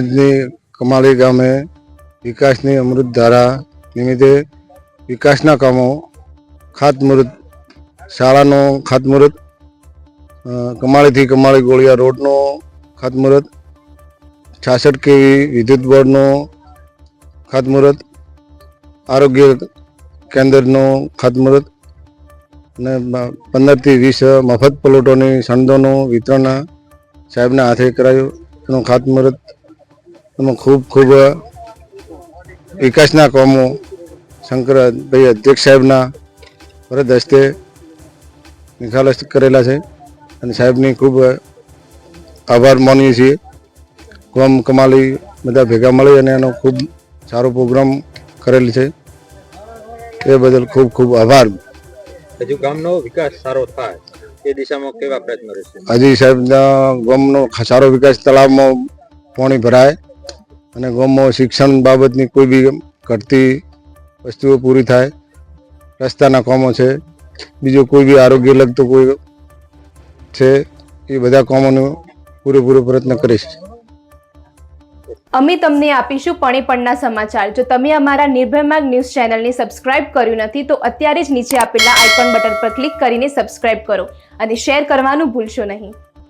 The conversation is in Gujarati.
આજની કમાળી ગામે વિકાસની અમૃત ધારા નિમિત્તે વિકાસના કામો, ખાતમુહૂર્ત, શાળાનો ખાતમુહૂર્ત કમાળીથી કમાળી ગોળિયા રોડનો ખાતમુહૂર્ત, છાસઠ કેવી વિદ્યુત બોર્ડનો ખાતમુહૂર્ત, આરોગ્ય કેન્દ્રનો ખાતમુહૂર્ત અને પંદરથી વીસ મફત પ્લોટોની સંદોનું વિતરણ સાહેબના હાથે કરાયું. એનું ખાતમુહૂર્ત એમાં ખૂબ ખૂબ વિકાસના કામો શંકરભાઈ અધ્યક્ષ સાહેબના વરદ હસ્તે નિખાલસ કરેલા છે અને સાહેબની ખૂબ આભાર માનીએ છીએ. કોમ કમાલી બધા ભેગા મળી અને એનો ખૂબ સારો પ્રોગ્રામ કરેલ છે. એ બદલ ખૂબ ખૂબ આભાર. હજુ ગામનો વિકાસ સારો થાય એ દિશામાં કેવા પ્રયત્નો રહેશે? હજી સાહેબના ગામનો સારો વિકાસ તળાવમાં પાણી ભરાય. અને ગામમાં શિક્ષણ બાબતની કોઈ બી ઘટતી વસ્તુઓ પૂરી થાય, રસ્તાના કામો છે, બીજો કોઈ બી આરોગ્ય લગતો કોઈ છે, એ બધા કામોનો પૂરેપૂરો પ્રયત્ન કરીશ. અમે તમને આપીશું પણેપણના સમાચાર. જો તમે અમારા નિર્ભય માર્ગ ન્યૂઝ ચેનલને સબસ્ક્રાઇબ કર્યું નથી, તો અત્યારે જ નીચે આપેલા આઇકોન બટન પર ક્લિક કરીને સબસ્ક્રાઇબ કરો અને શેર કરવાનું ભૂલશો નહીં.